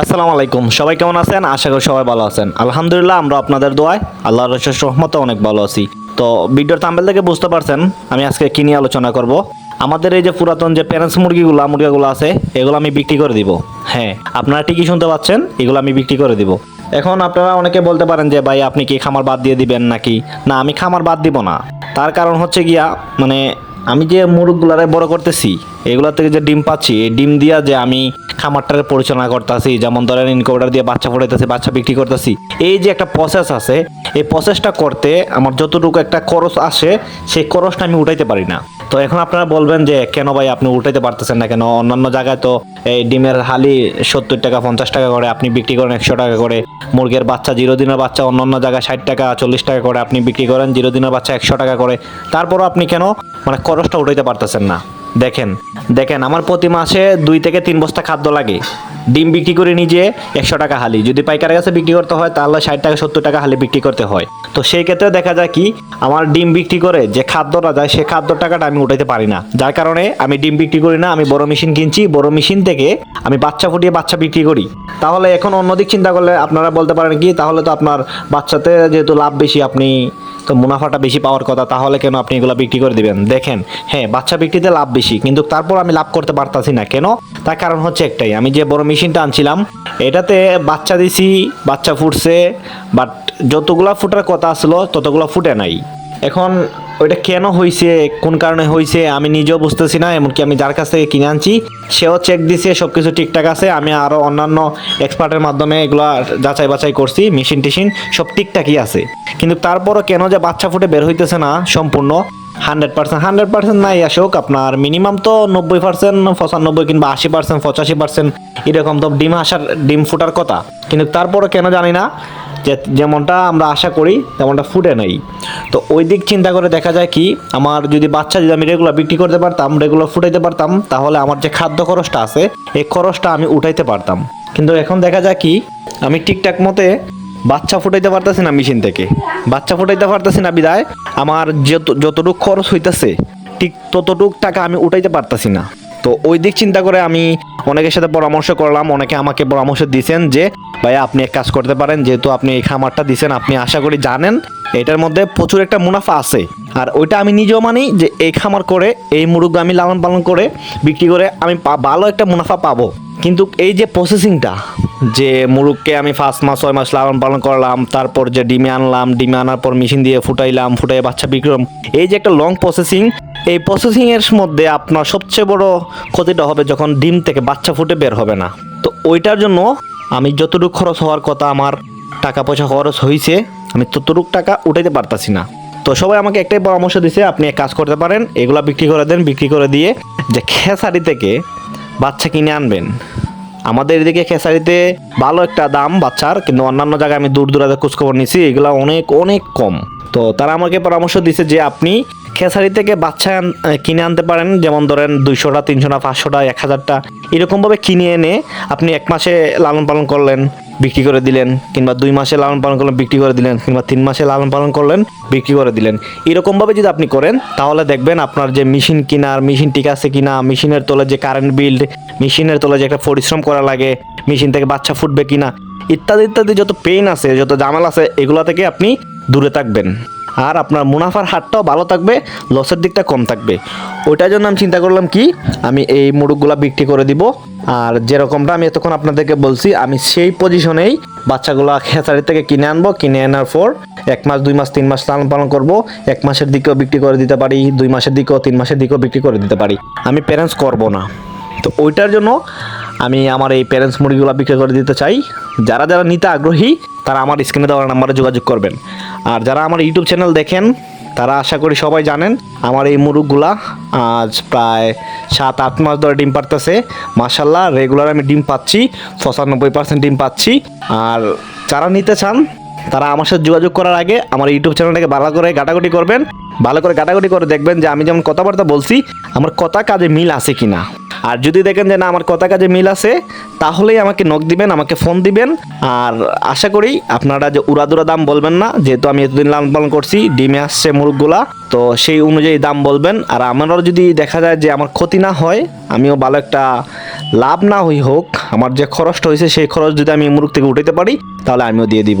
আসসালামু আলাইকুম। সবাই কেমন আছেন? আশা করি সবাই ভালো আছেন। আলহামদুলিল্লাহ, আমরা আপনাদের দোয়ায় আল্লাহর রসের রহমতে অনেক ভালো আছি। তো ভিডিওর তাম্বেল থেকে বুঝতে পারছেন আমি আজকে কি নিয়ে আলোচনা করব। আমাদের এই যে পুরাতন যে প্যারেন্টস মুরগিগুলো মুরগিগুলো আছে, এগুলো আমি বিক্রি করে দিব। হ্যাঁ আপনারা ঠিকই শুনতে পাচ্ছেন, এগুলো আমি বিক্রি করে দিব। এখন আপনারা অনেকে বলতে পারেন যে, ভাই, আপনি কি খামার বাদ দিয়ে দিবেন নাকি? না, আমি খামার বাদ দিব না। তার কারণ হচ্ছে গিয়া মানে আমি যে মুরগগুলারে বড় করতেছি, এগুলা থেকে যে ডিম পাচ্ছি, এই ডিম দিয়া যে আমি খামারটারে পরিচালনা করতেছি, যেমন ধরেন ইনকোভার দিয়ে বাচ্চা ফোটাইতেছি, বাচ্চা বিক্রি করতেছি, এই যে একটা প্রসেস আছে, এই প্রসেসটা করতে আমার যতটুকু একটা খরচ আসে, সেই খরচটা আমি উঠাইতে পারি না। তো এখন আপনারা বলবেন যে, কেন ভাই আপনি উঠাইতে পারতেছেন না কেন? অন্যান্য জায়গায় তো এই ডিমের হালি সত্তর টাকা, পঞ্চাশ টাকা করে, আপনি বিক্রি করেন একশো টাকা করে। মুরগের বাচ্চা জিরো দিনের বাচ্চা, অন্যান্য জায়গায় ষাট টাকা, চল্লিশ টাকা করে আপনি বিক্রি করেন জিরো দিনের বাচ্চা একশো টাকা করে। তারপরও আপনি কেন মানে খরচটা উঠাইতে পারতেছেন না? দেখেন দেখেন, আমার প্রতি মাসে দুই থেকে তিন বস্তা খাদ্য লাগে। ডিম বিক্রি করে নিজে একশো টাকা হালি। যদি পাইকারের কাছে বিক্রি করতে হয়, তাহলে ষাট টাকা, সত্তর টাকা হালি বিক্রি করতে হয়। তো সেই ক্ষেত্রে দেখা যায় কি, আমার ডিম বিক্রি করে যে খাদ্যটা যায় সেই খাদ্য টাকাটা আমি উঠাইতে পারি না। যার কারণে আমি ডিম বিক্রি করি না, আমি বড় মেশিন কিনছি। বড় মেশিন থেকে আমি বাচ্চা ফুটিয়ে বাচ্চা বিক্রি করি। তাহলে এখন অন্যদিক চিন্তা করলে আপনারা বলতে পারেন কি, তাহলে তো আপনার বাচ্চাতে যেহেতু লাভ বেশি, আপনি তো মুনাফাটা বেশি পাওয়ার কথা, তাহলে কেন আপনি এগুলো বিক্রি করে দিবেন? দেখেন হ্যাঁ বাচ্চা বিক্রিতে লাভ বেশি, কিন্তু তারপর আমি লাভ করতে পারতাছি না। কেন? তার কারণ হচ্ছে একটাই, আমি যে বড় মেশিনটা আনছিলাম, এটাতে বাচ্চা দিছি, বাচ্চা ফুটছে বাট যতগুলা ফুটার কথা আসলো, ততগুলো ফুটে নাই। এখন ওইটা কেন হয়েছে কোন কারণে হয়েছে আমি নিজেও বুঝতেছি না, এমনকি আমি যার কাছ থেকে কিনে আনছি, সেও চেক দিছে সব কিছু ঠিকঠাক আছে, আমি আরও অন্যান্য এক্সপার্টের মাধ্যমে এগুলো যাচাই বাছাই করছি মেশিন টেশিন সব ঠিকঠাকই আছে। কিন্তু তারপরও কেন যে বাচ্চা ফুটে বের হইতেছে না, সম্পূর্ণ হান্ড্রেড পার্সেন্ট হান্ড্রেড পার্সেন্ট নাই আসুক, আপনার মিনিমাম তো নব্বই পার্সেন্ট পঁচানব্বই কিংবা আশি পার্সেন্ট পঁচাশি পার্সেন্ট এরকম তো ডিম আসার ডিম ফুটার কথা। কিন্তু তারপরও কেন জানি না যেমনটা আমরা আশা করি, তেমনটা ফুটে নাই। তো ওই দিক চিন্তা করে দেখা যায় কি, আমার যদি বাচ্চা যদি আমি রেগুলার বিক্রি করতে পারতাম রেগুলার ফুটাইতে পারতাম, তাহলে আমার যে খাদ্য খরচটা আছে, এই খরচটা আমি উঠাইতে পারতাম। কিন্তু এখন দেখা যায় কি, আমি ঠিকঠাক মতে বাচ্চা ফুটাইতে পারতেছি না মেশিন থেকে। বাচ্চা ফুটাইতে পারতেছি না বিদায়। আমার যত, যতটুকু খরচ হইতেছে, ঠিক ততটুক টাকা আমি উঠাইতে পারতেছি না। তো ওই দিক চিন্তা করে আমি অনেকের সাথে পরামর্শ করলাম, অনেকে আমাকে পরামর্শ দিয়েছেন যে, ভাইয়া, আপনি এক কাজ করতে পারেন, যেহেতু আপনি এই খামারটা দিছেন, আপনি আশা করি জানেন, এটার মধ্যে প্রচুর একটা মুনাফা আছে। আর ওইটা আমি নিজেও মানি যে, এই খামার করে, এই মুরগ আমি লালন পালন করে বিক্রি করে আমি ভালো একটা মুনাফা পাবো। কিন্তু এই যে প্রসেসিংটা যে মুরগকে আমি ফার্স্ট মাস, ছয় মাস লালন পালন করলাম, তারপর যে ডিমে আনলাম, ডিমে আনার পর মেশিন দিয়ে ফুটাইলাম ফুটাই বাচ্চা বিক্রি করলাম এই যে একটা লং প্রসেসিং এই প্রসেসিং এর মধ্যে আপনার সবচেয়ে বড় ক্ষতিটা হবে যখন ডিম থেকে বাচ্চা ফুটে বের হবে না। তো ওইটার জন্য আমি যতটুকু খরচ হওয়ার কথা আমার টাকা পয়সা খরচ হয়েছে আমি ততটুকু টাকা উঠাইতে পারতাছি না। তো সবাই আমাকে একটাই পরামর্শ দিছে, আপনি এক কাজ করতে পারেন, এগুলো বিক্রি করে দেন, বিক্রি করে দিয়ে যে খেসারি থেকে বাচ্চা কিনে আনবেন। আমাদের এদিকে খেসারিতে ভালো একটা দাম বাচ্চার, কিন্তু অন্যান্য জায়গায় আমি দূর দূরাতে খোঁজখবর নিছি, এগুলো অনেক অনেক কম। তো তারা আমাকে পরামর্শ দিছে যে আপনি খেসারি থেকে বাচ্চা কিনে আনতে পারেন। যেমন ধরেন দুইশোটা, তিনশোটা, পাঁচশোটা এক হাজারটা এরকমভাবে কিনে এনে আপনি এক মাসে লালন পালন করলেন, বিক্রি করে দিলেন, কিংবা দুই মাসে লালন পালন করলেন, বিক্রি করে দিলেন, কিংবা তিন মাসে লালন পালন করলেন, বিক্রি করে দিলেন। এরকমভাবে যদি আপনি করেন, তাহলে দেখবেন আপনার যে মেশিন কিনার মেশিন ঠিক আছে কিনা, মেশিনের তলে যে কারেন্ট বিল্ড মেশিনের তলে যে একটা পরিশ্রম করা লাগে, মেশিন থেকে বাচ্চা ফুটবে কিনা, ইত্যাদি ইত্যাদি যত পেইন আছে, যত জামাল আছে, এগুলা থেকে আপনি দূরে থাকবেন। আর আপনার মুনাফার হারটাও ভালো থাকবে লসের দিকটা কম থাকবে। ওইটার জন্য আমি চিন্তা করলাম কি, আমি এই মুরগগুলা বিক্রি করে দিব। আর যেরকমটা আমি এতক্ষণ আপনাদেরকে বলছি, আমি সেই পজিশনেই বাচ্চাগুলো খেসারি থেকে কিনে আনব, কিনে আনার পর এক মাস, দুই মাস, তিন মাস লালন পালন করব। এক মাসের দিকেও বিক্রি করে দিতে পারি, দুই মাসের দিকেও, তিন মাসের দিকেও বিক্রি করে দিতে পারি। আমি প্যারেন্টস করব না। তো ওইটার জন্য আমি আমার এই প্যারেন্টস মুরগিগুলো বিক্রি করে দিতে চাই। যারা যারা নিতে আগ্রহী, তারা আমার স্ক্রিনে দেওয়ার নাম্বারে যোগাযোগ করবেন। আর যারা আমার ইউটিউব চ্যানেল দেখেন, তারা আশা করি সবাই জানেন, আমার এই মুরগগুলা আজ প্রায় সাত, আট মাস ধরে ডিম পারতেছে মাসাল্লাহ রেগুলার আমি ডিম পাচ্ছি, পঁচানব্বই পার্সেন্ট ডিম পাচ্ছি। আর যারা নিতে চান তারা আমার সাথে যোগাযোগ করার আগে আমার ইউটিউব চ্যানেলটাকে ভালো করে গাটাগুটি করবেন, ভালো করে গাটাগুটি করে দেখবেন যে আমি যেমন কথাবার্তা বলছি, আমার কথা কাজে মিল আছে কিনা। আর যদি দেখেন যে না, আমার কথা কাজে মিল আছে, তাহলেই আমাকে নক দিবেন, আমাকে ফোন দিবেন। আর আশা করি আপনারা যে উড়াদুরা দাম বলবেন না, যেহেতু আমি এতদিন লালন পালন করছি, ডিমে আসছে মুরগগুলা, তো সেই অনুযায়ী দাম বলবেন। আর আমারও যদি দেখা যায় যে আমার ক্ষতি না হয়, আমিও ভালো একটা লাভ না হই হোক, আমার যে খরচটা হয়েছে, সেই খরচ যদি আমি মুরগ থেকে উঠাতে পারি, তাহলে আমিও দিয়ে দিব।